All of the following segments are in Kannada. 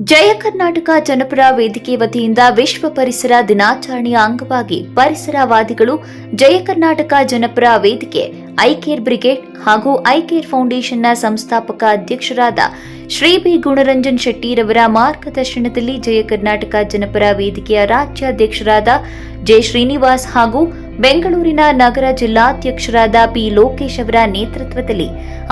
ಜಯ ಕರ್ನಾಟಕ ಜನಪರ ವೇದಿಕೆ ವತಿಯಿಂದ ವಿಶ್ವ ಪರಿಸರ ದಿನಾಚರಣೆಯ ಅಂಗವಾಗಿ ಪರಿಸರವಾದಿಗಳು Jaya Karnataka Janapara Vedike I care brigade ಹಾಗೂ ಐಕೇರ್ ಫೌಂಡೇಶನ್ನ ಸಂಸ್ಥಾಪಕ ಅಧ್ಯಕ್ಷರಾದ ಶ್ರೀ ಬಿ ಗುಣರಂಜನ್ ಶೆಟ್ಟಿರವರ ಮಾರ್ಗದರ್ಶನದಲ್ಲಿ ಜಯ ಕರ್ನಾಟಕ ಜನಪರ ವೇದಿಕೆಯ ರಾಜ್ಯಾಧ್ಯಕ್ಷರಾದ ಜೆ ಶ್ರೀನಿವಾಸ್ ಹಾಗೂ ಬೆಂಗಳೂರಿನ ನಗರ ಜಿಲ್ಲಾಧ್ಯಕ್ಷರಾದ ಪಿ ಲೋಕೇಶ್ ಅವರ ನೇತೃತ್ವದಲ್ಲಿ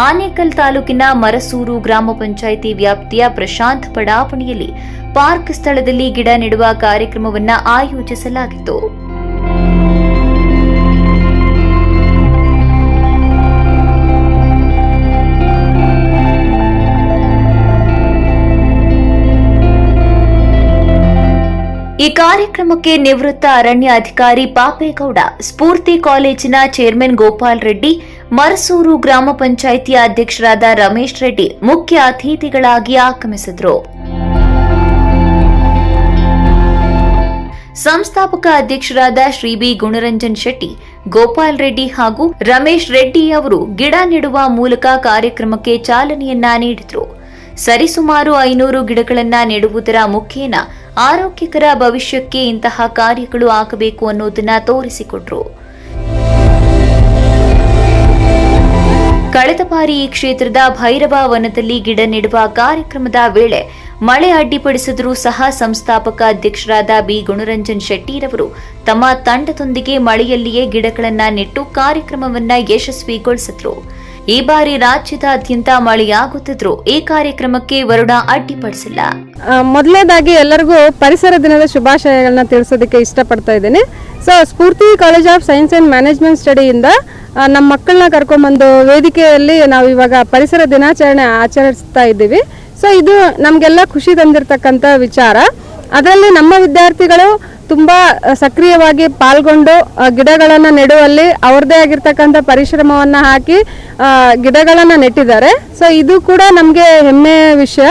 ಆನೇಕಲ್ ತಾಲೂಕಿನ ಮರಸೂರು ಗ್ರಾಮ ಪಂಚಾಯಿತಿ ವ್ಯಾಪ್ತಿಯ ಪ್ರಶಾಂತ್ ಬಡಾವಣೆಯಲ್ಲಿ ಪಾರ್ಕ್ ಸ್ಥಳದಲ್ಲಿ ಗಿಡ ನೆಡುವ ಕಾರ್ಯಕ್ರಮವನ್ನು ಆಯೋಜಿಸಲಾಗಿತ್ತು. ಈ ಕಾರ್ಯಕ್ರಮಕ್ಕೆ ನಿವೃತ್ತ ಅರಣ್ಯ ಅಧಿಕಾರಿ ಪಾಪೇಗೌಡ, ಸ್ಫೂರ್ತಿ ಕಾಲೇಜಿನ ಚೇರ್ಮನ್ ಗೋಪಾಲ್ ರೆಡ್ಡಿ, ಮರಸೂರು ಗ್ರಾಮ ಪಂಚಾಯಿತಿಯ ಅಧ್ಯಕ್ಷರಾದ ರಮೇಶ್ ರೆಡ್ಡಿ ಮುಖ್ಯ ಅತಿಥಿಗಳಾಗಿ ಆಗಮಿಸಿದರು. ಸಂಸ್ಥಾಪಕ ಅಧ್ಯಕ್ಷರಾದ ಶ್ರೀ ಬಿ ಗುಣರಂಜನ್ ಶೆಟ್ಟಿ, ಗೋಪಾಲ್ ರೆಡ್ಡಿ ಹಾಗೂ ರಮೇಶ್ ರೆಡ್ಡಿ ಅವರು ಗಿಡ ನೆಡುವ ಮೂಲಕ ಕಾರ್ಯಕ್ರಮಕ್ಕೆ ಚಾಲನೆಯನ್ನ ನೀಡಿದರು. ಸರಿಸುಮಾರು ಐನೂರು ಗಿಡಗಳನ್ನ ನೆಡುವುದರ ಮುಖೇನ ಆರೋಗ್ಯಕರ ಭವಿಷ್ಯಕ್ಕೆ ಇಂತಹ ಕಾರ್ಯಗಳು ಆಗಬೇಕು ಅನ್ನೋದನ್ನ ತೋರಿಸಿಕೊಟ್ರು. ಕಳೆದ ಬಾರಿ ಈ ಕ್ಷೇತ್ರದ ಭೈರವ ವನದಲ್ಲಿ ಗಿಡ ನೆಡುವ ಕಾರ್ಯಕ್ರಮದ ವೇಳೆ ಮಳೆ ಅಡ್ಡಿಪಡಿಸಿದರೂ ಸಹ ಸಂಸ್ಥಾಪಕ ಅಧ್ಯಕ್ಷರಾದ ಬಿ. ಗುಣರಂಜನ್ ಶೆಟ್ಟಿರವರು ತಮ್ಮ ತಂಡದೊಂದಿಗೆ ಮಳೆಯಲ್ಲಿಯೇ ಗಿಡಗಳನ್ನು ನೆಟ್ಟು ಕಾರ್ಯಕ್ರಮವನ್ನ ಯಶಸ್ವಿಗೊಳಿಸಿದ್ರು. ಈ ಬಾರಿ ರಾಜ್ಯದಾದ್ಯಂತ ಮಳೆಯಾಗುತ್ತಿದ್ರು ಈ ಕಾರ್ಯಕ್ರಮಕ್ಕೆ ವರುಣ ಅಡ್ಡಿಪಡಿಸಿಲ್ಲ. ಮೊದಲನೇದಾಗಿ ಎಲ್ಲರಿಗೂ ಪರಿಸರ ದಿನದ ಶುಭಾಶಯಗಳನ್ನ ತಿಳಿಸೋದಕ್ಕೆ ಇಷ್ಟಪಡ್ತಾ ಇದ್ದೇನೆ. So Spoorthi college of science and management ಸ್ಟಡಿಯಿಂದ ನಮ್ಮ ಮಕ್ಕಳನ್ನ ಕರ್ಕೊಂಬಂದು ವೇದಿಕೆಯಲ್ಲಿ ನಾವು ಇವಾಗ ಪರಿಸರ ದಿನಾಚರಣೆ ಆಚರಿಸ್ತಾ ಇದ್ದೀವಿ. ಸೊ ಇದು ನಮಗೆಲ್ಲ ಖುಷಿ ತಂದಿರತಕ್ಕಂಥ ವಿಚಾರ. ಅದರಲ್ಲಿ ನಮ್ಮ ವಿದ್ಯಾರ್ಥಿಗಳು ತುಂಬ ಸಕ್ರಿಯವಾಗಿ ಪಾಲ್ಗೊಂಡು ಗಿಡಗಳನ್ನು ನೆಡುವಲ್ಲಿ ಅವ್ರದ್ದೇ ಆಗಿರ್ತಕ್ಕಂಥ ಪರಿಶ್ರಮವನ್ನು ಹಾಕಿ ಗಿಡಗಳನ್ನು ನೆಟ್ಟಿದ್ದಾರೆ. ಸೊ ಇದು ಕೂಡ ನಮಗೆ ಹೆಮ್ಮೆಯ ವಿಷಯ.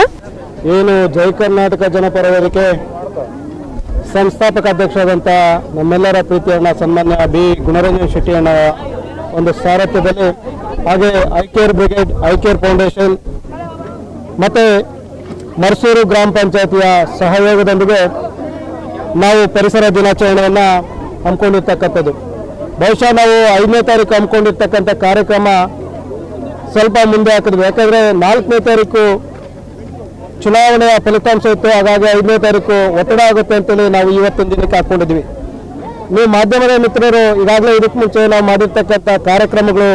ಏನು ಜೈ ಕರ್ನಾಟಕ ಜನಪರ ವೇದಿಕೆ ಸಂಸ್ಥಾಪಕ ಅಧ್ಯಕ್ಷರಾದಂಥ ನಮ್ಮೆಲ್ಲರ ಪ್ರೀತಿಯಣ್ಣ ಸನ್ಮಾನ್ಯ ಬಿ. ಗುಣರಂಜನ್ ಶೆಟ್ಟಿ ಅಣ್ಣ ಒಂದು ಸಾರಥ್ಯದಲ್ಲಿ ಹಾಗೆ ಐಕೇರ್ ಬ್ರಿಗೇಡ್ ಐಕೇರ್ ಫೌಂಡೇಶನ್ ಮತ್ತು ಮರ್ಸೂರು ಗ್ರಾಮ ಪಂಚಾಯತಿಯ ಸಹಯೋಗದೊಂದಿಗೆ ನಾವು ಪರಿಸರ ದಿನಾಚರಣೆಯನ್ನು ಹಮ್ಮಿಕೊಂಡಿರ್ತಕ್ಕಂಥದ್ದು. ಬಹುಶಃ ನಾವು ಐದನೇ ತಾರೀಕು ಹಮ್ಮಿಕೊಂಡಿರ್ತಕ್ಕಂಥ ಕಾರ್ಯಕ್ರಮ ಸ್ವಲ್ಪ ಮುಂದೆ ಹಾಕಿದ್ವಿ. ಯಾಕಂದರೆ ನಾಲ್ಕನೇ ತಾರೀಕು ಚುನಾವಣೆಯ ಫಲಿತಾಂಶ ಇತ್ತು. ಹಾಗಾಗಿ ಐದನೇ ತಾರೀಕು ಒತ್ತಡ ಆಗುತ್ತೆ ಅಂತೇಳಿ ನಾವು ಇವತ್ತಿನ ದಿನಕ್ಕೆ ಹಾಕೊಂಡಿದ್ವಿ. ನೀವು ಮಾಧ್ಯಮದ ಮಿತ್ರರು ಈಗಾಗಲೇ ಇದಕ್ಕೆ ಮುಂಚೆ ನಾವು ಮಾಡಿರ್ತಕ್ಕಂಥ ಕಾರ್ಯಕ್ರಮಗಳು,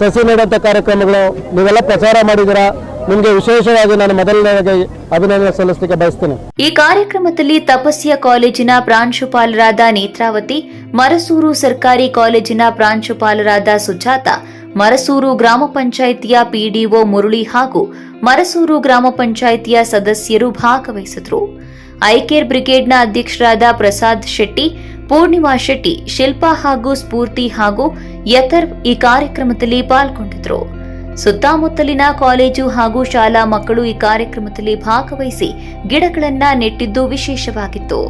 ಸಸಿ ನೀಡುವಂಥ ಕಾರ್ಯಕ್ರಮಗಳು, ನೀವೆಲ್ಲ ಪ್ರಚಾರ ಮಾಡಿದ್ದೀರಾ? ನಿಮಗೆ ವಿಶೇಷವಾಗಿ ನಾನು ಮೊದಲನೇದಾಗಿ ಅಭಿನಂದನೆ ಸಲ್ಲಿಸಲಿಕ್ಕೆ ಬಯಸ್ತೇನೆ. ಈ ಕಾರ್ಯಕ್ರಮದಲ್ಲಿ ತಪಸ್ಯ ಕಾಲೇಜಿನ ಪ್ರಾಂಶುಪಾಲರಾದ ನೇತ್ರಾವತಿ, ಮರಸೂರು ಸರ್ಕಾರಿ ಕಾಲೇಜಿನ ಪ್ರಾಂಶುಪಾಲರಾದ ಸುಜಾತ, ಮರಸೂರು ಗ್ರಾಮ ಪಂಚಾಯಿತಿಯ ಪಿಡಿಒ ಮುರುಳಿ ಹಾಗೂ ಮರಸೂರು ಗ್ರಾಮ ಪಂಚಾಯಿತಿಯ ಸದಸ್ಯರು ಭಾಗವಹಿಸಿದ್ರು. ಐಕೇರ್ ಬ್ರಿಗೇಡ್ನ ಅಧ್ಯಕ್ಷರಾದ ಪ್ರಸಾದ್ ಶೆಟ್ಟಿ, ಪೂರ್ಣಿಮಾ ಶೆಟ್ಟಿ, ಶಿಲ್ಪಾ ಹಾಗೂ ಸ್ಫೂರ್ತಿ ಹಾಗೂ ಯಥರ್ವ್ ಈ ಕಾರ್ಯಕ್ರಮದಲ್ಲಿ ಪಾಲ್ಗೊಂಡಿದ್ರು. ಸುತ್ತಮುತ್ತಲಿನ ಕಾಲೇಜು ಹಾಗೂ ಶಾಲಾ ಮಕ್ಕಳು ಈ ಕಾರ್ಯಕ್ರಮದಲ್ಲಿ ಭಾಗವಹಿಸಿ ಗಿಡಗಳನ್ನ ನೆಟ್ಟಿದ್ದು ವಿಶೇಷವಾಗಿತ್ತು.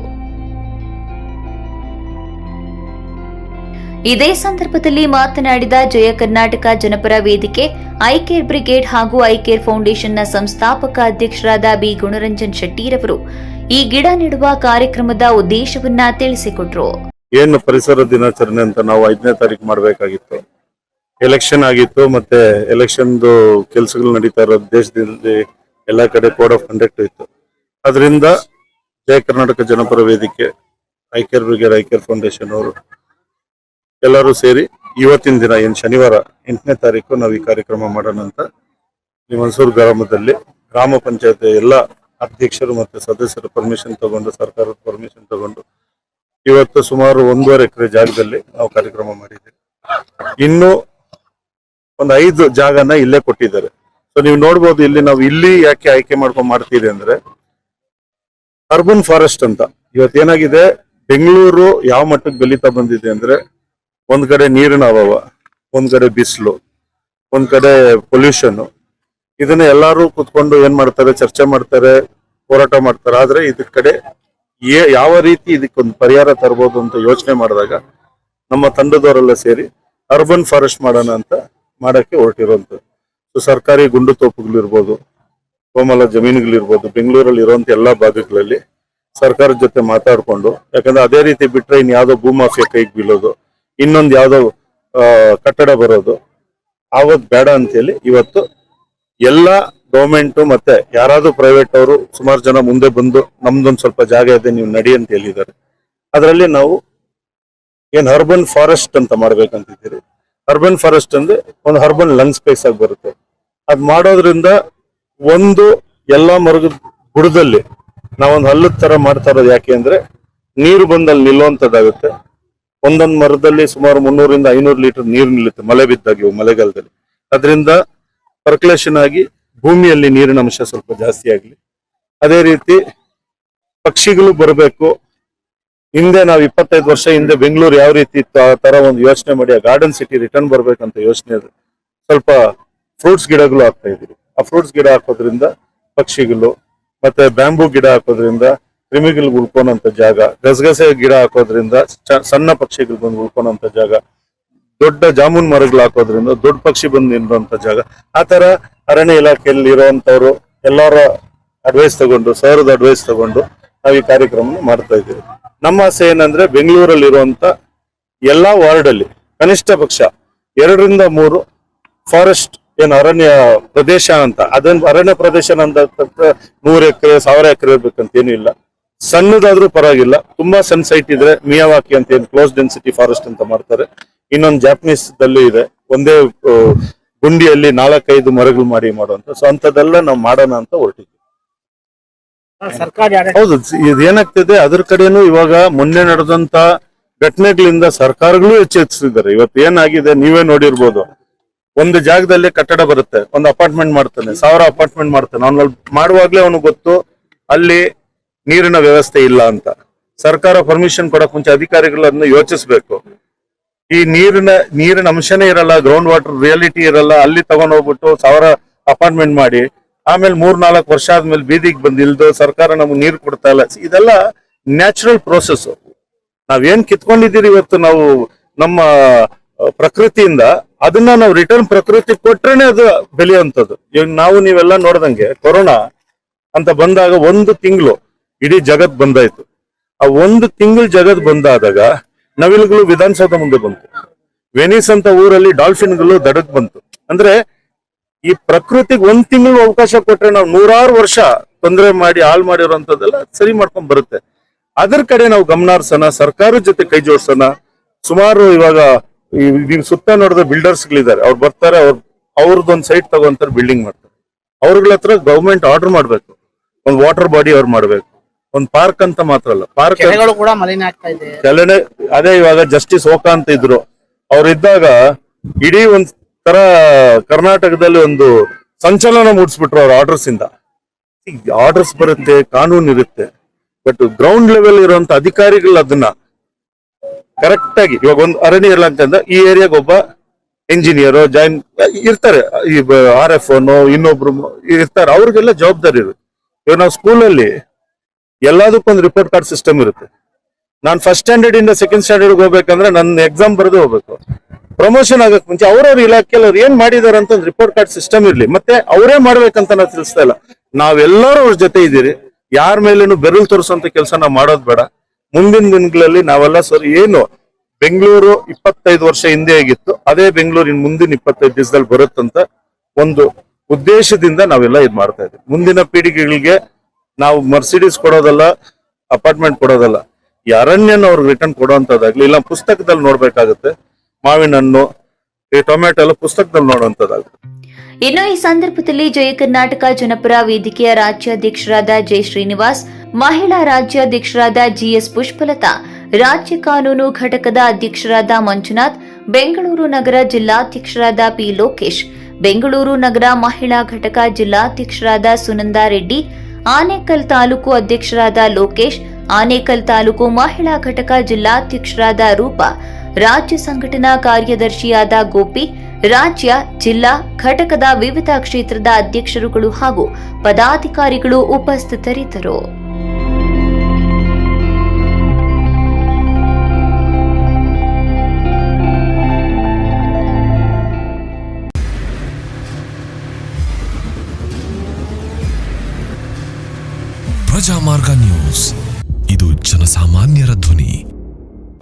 ಇದೇ ಸಂದರ್ಭದಲ್ಲಿ ಮಾತನಾಡಿದ Jaya Karnataka Janapara Vedike I care brigade ಹಾಗೂ ಐಕೇರ್ ಫೌಂಡೇಶನ್ನ ಸಂಸ್ಥಾಪಕ ಅಧ್ಯಕ್ಷರಾದ ಬಿ ಗುಣರಂಜನ್ ಶೆಟ್ಟಿರವರು ಈ ಗಿಡ ನೆಡುವ ಕಾರ್ಯಕ್ರಮದ ಉದ್ದೇಶವನ್ನ ತಿಳಿಸಿಕೊಟ್ರು. ಏನು ಪರಿಸರ ದಿನಾಚರಣೆ ಅಂತ ನಾವು ಐದನೇ ತಾರೀಕು ಮಾಡಬೇಕಾಗಿತ್ತು. ಎಲೆಕ್ಷನ್ ಆಗಿತ್ತು, ಮತ್ತೆ ಎಲೆಕ್ಷನ್ದು ಕೆಲಸಗಳು ನಡೀತಾ ಇರೋದು ದೇಶದಲ್ಲಿ ಎಲ್ಲ ಕಡೆ ಕೋಡ್ ಆಫ್ ಕಂಡಕ್ಟ್ ಇತ್ತು. ಅದರಿಂದ ಜಯ ಕರ್ನಾಟಕ ಜನಪರ ವೇದಿಕೆ ಐಕೇರ್ ಬ್ರಿಗೇಡ್ ಐಕೇರ್ ಫೌಂಡೇಶನ್ ಅವರು ಎಲ್ಲರೂ ಸೇರಿ ಇವತ್ತಿನ ದಿನ, ಏನು ಶನಿವಾರ ಎಂಟನೇ ತಾರೀಕು ನಾವು ಈ ಕಾರ್ಯಕ್ರಮ ಮಾಡೋಣ ಅಂತ ಮನ್ಸೂರು ಗ್ರಾಮದಲ್ಲಿ ಗ್ರಾಮ ಪಂಚಾಯತ್ ಎಲ್ಲ ಅಧ್ಯಕ್ಷರು ಮತ್ತೆ ಸದಸ್ಯರ ಪರ್ಮಿಷನ್ ತಗೊಂಡು, ಸರ್ಕಾರದ ಪರ್ಮಿಷನ್ ತಗೊಂಡು ಇವತ್ತು ಸುಮಾರು ಒಂದೂವರೆ ಎಕರೆ ಜಾಗದಲ್ಲಿ ನಾವು ಕಾರ್ಯಕ್ರಮ ಮಾಡಿದ್ದೀವಿ. ಇನ್ನು ಒಂದು ಐದು ಜಾಗನ ಇಲ್ಲೇ ಕೊಟ್ಟಿದ್ದಾರೆ. ಸೊ ನೀವು ನೋಡ್ಬೋದು ಇಲ್ಲಿ ನಾವು ಇಲ್ಲಿ ಯಾಕೆ ಆಯ್ಕೆ ಮಾಡ್ಕೊಂಡು ಮಾಡ್ತೀವಿ ಅಂದ್ರೆ ಅರ್ಬನ್ ಫಾರೆಸ್ಟ್ ಅಂತ. ಇವತ್ತೇನಾಗಿದೆ ಬೆಂಗಳೂರು ಯಾವ ಮಟ್ಟಕ್ಕೆ ಬೆಳೀತಾ ಬಂದಿದೆ ಅಂದ್ರೆ ಒಂದ್ ಕಡೆ ನೀರಿನ ಅಭಾವ, ಒಂದ್ ಕಡೆ ಬಿಸಿಲು, ಒಂದ್ ಕಡೆ ಪೊಲ್ಯೂಷನ್ ಇದನ್ನ ಎಲ್ಲಾರು ಕುತ್ಕೊಂಡು ಏನ್ ಮಾಡ್ತಾರೆ? ಚರ್ಚೆ ಮಾಡ್ತಾರೆ, ಹೋರಾಟ ಮಾಡ್ತಾರೆ. ಆದ್ರೆ ಇದ್ರ ಕಡೆ ಯಾವ ರೀತಿ ಇದಕ್ಕೊಂದು ಪರಿಹಾರ ತರ್ಬೋದು ಅಂತ ಯೋಚನೆ ಮಾಡಿದಾಗ ನಮ್ಮ ತಂಡದವರೆಲ್ಲ ಸೇರಿ ಅರ್ಬನ್ ಫಾರೆಸ್ಟ್ ಮಾಡೋಣ ಅಂತ ಮಾಡಕ್ಕೆ ಹೊರಟಿರೋಂಥದ್ದು. ಸೊ ಸರ್ಕಾರಿ ಗುಂಡು ತೋಪುಗಳಿರ್ಬೋದು, ಕೋಮಲ ಜಮೀನುಗಳಿರ್ಬೋದು, ಬೆಂಗಳೂರಲ್ಲಿ ಇರುವಂತ ಎಲ್ಲ ಭಾಗಗಳಲ್ಲಿ ಸರ್ಕಾರದ ಜೊತೆ ಮಾತಾಡ್ಕೊಂಡು, ಯಾಕಂದ್ರೆ ಅದೇ ರೀತಿ ಬಿಟ್ರೆ ಇನ್ ಯಾವ್ದೋ ಭೂಮಾಫಿಯ ಕೈಗೆ ಬೀಳೋದು, ಇನ್ನೊಂದು ಯಾವುದೋ ಕಟ್ಟಡ ಬರೋದು ಆವತ್ತು ಬೇಡ ಅಂತೇಳಿ ಇವತ್ತು ಎಲ್ಲ ಗೌರ್ಮೆಂಟು ಮತ್ತೆ ಯಾರಾದ್ರೂ ಪ್ರೈವೇಟ್ ಅವರು ಸುಮಾರು ಜನ ಮುಂದೆ ಬಂದು ನಮ್ದೊಂದು ಸ್ವಲ್ಪ ಜಾಗ ಇದೆ, ನೀವು ನಡಿ ಅಂತ ಹೇಳಿದ್ದಾರೆ. ಅದರಲ್ಲಿ ನಾವು ಏನು ಅರ್ಬನ್ ಫಾರೆಸ್ಟ್ ಅಂತ ಮಾಡ್ಬೇಕಂತಿದ್ದೀರಿ? ಅರ್ಬನ್ ಫಾರೆಸ್ಟ್ ಅಂದ್ರೆ ಒಂದು ಅರ್ಬನ್ ಲಂಗ್ ಸ್ಪೇಸ್ ಆಗಿ ಬರುತ್ತೆ. ಅದ್ ಮಾಡೋದ್ರಿಂದ ಒಂದು ಎಲ್ಲಾ ಮರದ ಬುಡದಲ್ಲಿ ನಾವೊಂದು ಹಲ್ಲದ ತರ ಮಾಡ್ತಾ ಇರೋದು ಯಾಕೆ ಅಂದ್ರೆ ನೀರು ಬಂದಲ್ಲಿ ನಿಲ್ಲುವಂತದ್ದಾಗುತ್ತೆ ಒಂದೊಂದು ಮರದಲ್ಲಿ ಸುಮಾರು ಮುನ್ನೂರಿಂದ ಐನೂರು ಲೀಟರ್ ನೀರು ನಿಲ್ಲುತ್ತೆ, ಮಳೆ ಬಿದ್ದಾಗ ಮಳೆಗಾಲದಲ್ಲಿ. ಅದರಿಂದ ಪರ್ಕುಲೇಷನ್ ಆಗಿ ಭೂಮಿಯಲ್ಲಿ ನೀರಿನ ಅಂಶ ಸ್ವಲ್ಪ ಜಾಸ್ತಿ ಆಗಲಿ. ಅದೇ ರೀತಿ ಪಕ್ಷಿಗಳು ಬರಬೇಕು ಹಿಂದೆ ನಾವು ಇಪ್ಪತ್ತೈದು ವರ್ಷ ಹಿಂದೆ ಬೆಂಗಳೂರು ಯಾವ ರೀತಿ ತರ ಒಂದು ಯೋಚನೆ ಮಾಡಿ, ಆ ಗಾರ್ಡನ್ ಸಿಟಿ ರಿಟರ್ನ್ ಬರ್ಬೇಕಂತ ಯೋಚನೆ ಅದು. ಸ್ವಲ್ಪ ಫ್ರೂಟ್ಸ್ ಗಿಡಗಳು ಹಾಕ್ತಾ ಇದ್ವಿ ಆ ಫ್ರೂಟ್ಸ್ ಗಿಡ ಹಾಕೋದ್ರಿಂದ ಪಕ್ಷಿಗಳು, ಮತ್ತೆ ಬ್ಯಾಂಬೂ ಗಿಡ ಹಾಕೋದ್ರಿಂದ ಕ್ರಿಮಿಗಳು ಉಳ್ಕೊಳಂತ ಜಾಗ, ಗಸಗಸೆ ಗಿಡ ಹಾಕೋದ್ರಿಂದ ಸಣ್ಣ ಪಕ್ಷಿಗಳು ಬಂದು ಉಳ್ಕೊಳಂತ ಜಾಗ, ದೊಡ್ಡ ಜಾಮೂನ್ ಮರಗಳು ಹಾಕೋದ್ರಿಂದ ದೊಡ್ಡ ಪಕ್ಷಿ ಬಂದು ನಿಲ್ಲುವಂತ ಜಾಗ. ಆ ತರ ಅರಣ್ಯ ಇಲಾಖೆಯಲ್ಲಿ ಇರುವಂತವ್ರು ಎಲ್ಲರ ಅಡ್ವೈಸ್ ತಗೊಂಡು, ಸರ್ದ ಅಡ್ವೈಸ್ ತಗೊಂಡು ನಾವು ಈ ಕಾರ್ಯಕ್ರಮ ಮಾಡ್ತಾ ಇದ್ದೀವಿ. ನಮ್ಮ ಆಸೆ ಏನಂದ್ರೆ ಬೆಂಗಳೂರಲ್ಲಿ ಇರುವಂತ ಎಲ್ಲಾ ವಾರ್ಡ್ ಅಲ್ಲಿ ಕನಿಷ್ಠ ಪಕ್ಷ ಎರಡರಿಂದ ಮೂರು ಫಾರೆಸ್ಟ್ ಏನು ಅರಣ್ಯ ಪ್ರದೇಶ ಅಂತ ಅದನ್ನ ಅರಣ್ಯ ಪ್ರದೇಶ ಅಂತ ನೂರು ಎಕರೆ, ಸಾವಿರ ಎಕರೆ ಇರ್ಬೇಕಂತ ಏನು ಇಲ್ಲ. ಸಣ್ಣದಾದ್ರೂ ಪರವಾಗಿಲ್ಲ, ತುಂಬಾ ಸಣ್ಣ ಸೈಟ್ ಇದ್ರೆ ಮಿಯಾವಾಕಿ ಅಂತ ಏನು ಕ್ಲೋಸ್ ಡೆನ್ಸಿಟಿ ಫಾರೆಸ್ಟ್ ಅಂತ ಮಾಡ್ತಾರೆ. ಇನ್ನೊಂದು ಜಾಪನೀಸ್ ದಲ್ಲೂ ಇದೆ, ಒಂದೇ ಗುಂಡಿಯಲ್ಲಿ ನಾಲ್ಕೈದು ಮರಗಳು ಮಾಡಿ ಮಾಡುವಂತ. ಸೊ ಅಂತದೆಲ್ಲ ನಾವು ಮಾಡೋಣ ಅಂತ ಹೊರಟಿದ್ವಿ ಹೌದು ಇದೇನಾಗ್ತಿದೆ ಅದ್ರ ಕಡೆನೂ ಇವಾಗ ಮೊನ್ನೆ ನಡೆದಂತ ಘಟನೆಗಳಿಂದ ಸರ್ಕಾರಗಳು ಎಚ್ಚೆತ್ತಿದ್ದಾರೆ ಇವತ್ತು ಏನಾಗಿದೆ ನೀವೇ ನೋಡಿರ್ಬೋದು. ಒಂದು ಜಾಗದಲ್ಲಿ ಕಟ್ಟಡ ಬರುತ್ತೆ, ಒಂದು ಅಪಾರ್ಟ್ಮೆಂಟ್ ಮಾಡ್ತಾನೆ, ಸಾವಿರ ಅಪಾರ್ಟ್ಮೆಂಟ್ ಮಾಡ್ತಾನೆ. ಅವ್ನ ಮಾಡುವಾಗ್ಲೇ ಅವನಿಗೆ ಗೊತ್ತು, ಅಲ್ಲಿ ನೀರಿನ ವ್ಯವಸ್ಥೆ ಇಲ್ಲ ಅಂತ. ಸರ್ಕಾರ ಪರ್ಮಿಷನ್ ಕೊಡಕ್ ಮುಂಚೆ ಅಧಿಕಾರಿಗಳು ಅದನ್ನ ಯೋಚಿಸ್ಬೇಕು. ಈ ನೀರಿನ ನೀರಿನ ಅಂಶನೇ ಇರಲ್ಲ ಗ್ರೌಂಡ್ ವಾಟರ್ ರಿಯಾಲಿಟಿ ಇರಲ್ಲ, ಅಲ್ಲಿ ತಗೊಂಡ್ ಹೋಗ್ಬಿಟ್ಟು ಸಾವಿರ ಅಪಾರ್ಟ್ಮೆಂಟ್ ಮಾಡಿ ಆಮೇಲೆ ಮೂರ್ ನಾಲ್ಕು ವರ್ಷ ಆದ್ಮೇಲೆ ಬೀದಿಗೆ ಬಂದು ಇಲ್ದು ಸರ್ಕಾರ ನಮ್ಗೆ ನೀರು ಕೊಡ್ತಾ ಇಲ್ಲ. ಇದೆಲ್ಲ ನ್ಯಾಚುರಲ್ ಪ್ರೋಸೆಸ್ ನಾವೇನ್ ಕಿತ್ಕೊಂಡಿದ್ದೀರಿ ಇವತ್ತು ನಾವು ನಮ್ಮ ಪ್ರಕೃತಿಯಿಂದ, ಅದನ್ನ ನಾವು ರಿಟರ್ನ್ ಪ್ರಕೃತಿ ಕೊಟ್ರೇನೆ ಅದು ಬೆಳೆಯುವಂಥದ್ದು. ಇವಾಗ ನಾವು ನೀವೆಲ್ಲ ನೋಡ್ದಂಗೆ ಕೊರೋನಾ ಅಂತ ಬಂದಾಗ ಒಂದು ತಿಂಗಳು ಇಡೀ ಜಗತ್ ಬಂದಾಯ್ತು. ಆ ಒಂದು ತಿಂಗಳು ಜಗತ್ ಬಂದಾದಾಗ ನವಿಲುಗಳು ವಿಧಾನಸೌಧ ಮುಂದೆ ಬಂತು ವೆನಿಸ್ ಅಂತ ಊರಲ್ಲಿ ಡಾಲ್ಫಿನ್ಗಳು ದಡಕ್ ಬಂತು. ಅಂದ್ರೆ ಈ ಪ್ರಕೃತಿಗೆ ಒಂದ್ ತಿಂಗಳು ಅವಕಾಶ ಕೊಟ್ರೆ ನಾವು ನೂರಾರು ವರ್ಷ ತೊಂದರೆ ಮಾಡಿ ಹಾಳು ಮಾಡಿರೋಂಥದ್ದೆಲ್ಲ ಸರಿ ಮಾಡ್ಕೊಂಡ್ ಬರುತ್ತೆ. ಅದ್ರ ಕಡೆ ನಾವು ಗಮನ ಹರಿಸೋಣ ಸರ್ಕಾರದ ಜೊತೆ ಕೈ ಜೋಡಿಸೋಣ. ಸುಮಾರು ಇವಾಗ ಈ- ನೀವು ಸುತ್ತ ನೋಡಿದ ಬಿಲ್ಡರ್ಸ್ ಗಳಿದ್ದಾರೆ ಅವ್ರು ಬರ್ತಾರೆ ಅವ್ರ ಒಂದ್ ಸೈಟ್ ತಗೊಂತಾರೆ ಬಿಲ್ಡಿಂಗ್ ಮಾಡ್ತಾರೆ. ಅವ್ರಗಳ ಹತ್ರ ಗೌರ್ಮೆಂಟ್ ಆರ್ಡರ್ ಮಾಡ್ಬೇಕು. ಒಂದ್ ವಾಟರ್ ಬಾಡಿ ಅವ್ರು ಮಾಡ್ಬೇಕು. ಒಂದ್ ಪಾರ್ಕ್ ಅಂತ ಮಾತ್ರ ಅಲ್ಲ. ಪಾರ್ಕ್ ಕೆಲನೆ ಅದೇ ಇವಾಗ ಜಸ್ಟಿಸ್ ಓಕಾ ಅಂತ ಇದ್ರು. ಅವ್ರು ಇದ್ದಾಗ ಇಡೀ ಒಂದ್ ತರ ಕರ್ನಾಟಕದಲ್ಲಿ ಒಂದು ಸಂಚಲನ ಮೂಡಿಸ್ಬಿಟ್ರು ಅವ್ರ ಆರ್ಡರ್ಸ್ ಇಂದ. ಆರ್ಡರ್ಸ್ ಬರುತ್ತೆ, ಕಾನೂನು ಇರುತ್ತೆ ಬಟ್ ಗ್ರೌಂಡ್ ಲೆವೆಲ್ ಇರುವಂತ ಅಧಿಕಾರಿಗಳು ಅದನ್ನ ಕರೆಕ್ಟ್ ಆಗಿ, ಇವಾಗ ಒಂದು ಅರಣ್ಯ ಇರ್ಲಂತಂದ ಈ ಏರಿಯಾಗ ಒಬ್ಬ ಇಂಜಿನಿಯರ್ ಜಾಯಿನ್ ಇರ್ತಾರೆ. ಈ ಆರ್ ಎಫ್ ಇನ್ನೊಬ್ರು ಇರ್ತಾರೆ. ಅವ್ರಿಗೆಲ್ಲ ಜವಾಬ್ದಾರಿ ಇರುತ್ತೆ. ಇವಾಗ ನಾವು ಸ್ಕೂಲಲ್ಲಿ ಎಲ್ಲದಕ್ಕೊಂದು ರಿಪೋರ್ಟ್ ಕಾರ್ಡ್ ಸಿಸ್ಟಮ್ ಇರುತ್ತೆ. ನಾನು ಫಸ್ಟ್ ಸ್ಟ್ಯಾಂಡರ್ಡ್ ಇಂದ ಸೆಕೆಂಡ್ ಸ್ಟ್ಯಾಂಡರ್ಡ್ ಹೋಗ್ಬೇಕಂದ್ರೆ ನನ್ನ ಎಕ್ಸಾಮ್ ಬರೆದು ಹೋಗ್ಬೇಕು. ಪ್ರಮೋಷನ್ ಆಗಕ್ ಮುಂಚೆ ಅವ್ರವ್ರ ಇಲಾಖೆಯಲ್ಲಿ ಅವ್ರು ಏನ್ ಮಾಡಿದಾರೆ ಅಂತ ಒಂದು ರಿಪೋರ್ಟ್ ಕಾರ್ಡ್ ಸಿಸ್ಟಮ್ ಇರ್ಲಿ. ಮತ್ತೆ ಅವರೇ ಮಾಡ್ಬೇಕಂತ ನಾವು ತಿಳಿಸ್ತಾ ಇಲ್ಲ. ನಾವೆಲ್ಲರೂ ಅವ್ರ ಜೊತೆ ಇದ್ದೀರಿ. ಯಾರ ಮೇಲೇನು ಬೆರಳು ತೋರಿಸುವಂತ ಕೆಲಸ ನಾವು ಮಾಡೋದ್ ಬೇಡ. ಮುಂದಿನ ದಿನಗಳಲ್ಲಿ ನಾವೆಲ್ಲ ಸರ್ ಏನು ಬೆಂಗಳೂರು ಇಪ್ಪತ್ತೈದು ವರ್ಷ ಹಿಂದೆ ಆಗಿತ್ತು. ಅದೇ ಬೆಂಗಳೂರಿನ ಮುಂದಿನ ಇಪ್ಪತ್ತೈದು ದಿವಸದಲ್ಲಿ ಬರುತ್ತಂತ ಒಂದು ಉದ್ದೇಶದಿಂದ ನಾವೆಲ್ಲ ಇದ್ ಮಾಡ್ತಾ ಇದ್ದೀವಿ. ಮುಂದಿನ ಪೀಳಿಗೆಗಳಿಗೆ ನಾವು ಮರ್ಸಿಡೀಸ್ ಕೊಡೋದಲ್ಲ ಅಪಾರ್ಟ್ಮೆಂಟ್ ಕೊಡೋದಲ್ಲ, ಈ ಅರಣ್ಯನ ಅವ್ರಿಗೆ ರಿಟರ್ನ್ ಕೊಡುವಂತದ್ದಾಗ್ಲಿ ಇಲ್ಲ, ಪುಸ್ತಕದಲ್ಲಿ ನೋಡ್ಬೇಕಾಗುತ್ತೆ. ಮಾವಿನ ಹಣ್ಣು ಈ ಟೊಮೆಟೊ ಎಲ್ಲ ಪುಸ್ತಕದಲ್ಲಿ ನೋಡುವಂತದ್ದಾಗುತ್ತೆ ಇನ್ನು ಈ ಸಂದರ್ಭದಲ್ಲಿ ಜಯ ಕರ್ನಾಟಕ ಜನಪರ ವೇದಿಕೆಯ ರಾಜ್ಯಾಧ್ಯಕ್ಷರಾದ ಜೆ ಶ್ರೀನಿವಾಸ್, ಮಹಿಳಾ ರಾಜ್ಯಾಧ್ಯಕ್ಷರಾದ ಜಿಎಸ್ ಪುಷ್ಪಲತಾ, ರಾಜ್ಯ ಕಾನೂನು ಘಟಕದ ಅಧ್ಯಕ್ಷರಾದ ಮಂಜುನಾಥ್, ಬೆಂಗಳೂರು ನಗರ ಜಿಲ್ಲಾಧ್ಯಕ್ಷರಾದ ಪಿ ಲೋಕೇಶ್, ಬೆಂಗಳೂರು ನಗರ ಮಹಿಳಾ ಘಟಕ ಜಿಲ್ಲಾಧ್ಯಕ್ಷರಾದ ಸುನಂದಾ ರೆಡ್ಡಿ, ಆನೇಕಲ್ ತಾಲೂಕು ಅಧ್ಯಕ್ಷರಾದ ಲೋಕೇಶ್, ಆನೇಕಲ್ ತಾಲೂಕು ಮಹಿಳಾ ಘಟಕ ಜಿಲ್ಲಾಧ್ಯಕ್ಷರಾದ ರೂಪಾ ರಾಜ್ಯ ಸಂಘಟನಾ ಕಾರ್ಯದರ್ಶಿಯಾದ ಗೋಪಿ, ರಾಜ್ಯ, ಜಿಲ್ಲಾ, ಘಟಕದ ವಿವಿಧ ಕ್ಷೇತ್ರದ ಅಧ್ಯಕ್ಷರುಗಳು ಹಾಗೂ ಪದಾಧಿಕಾರಿಗಳು ಉಪಸ್ಥಿತರಿದ್ದರು. ಪ್ರಜಾಮಾರ್ಗ ನ್ಯೂಸ್. ಇದು ಜನಸಾಮಾನ್ಯರ ಧ್ವನಿ.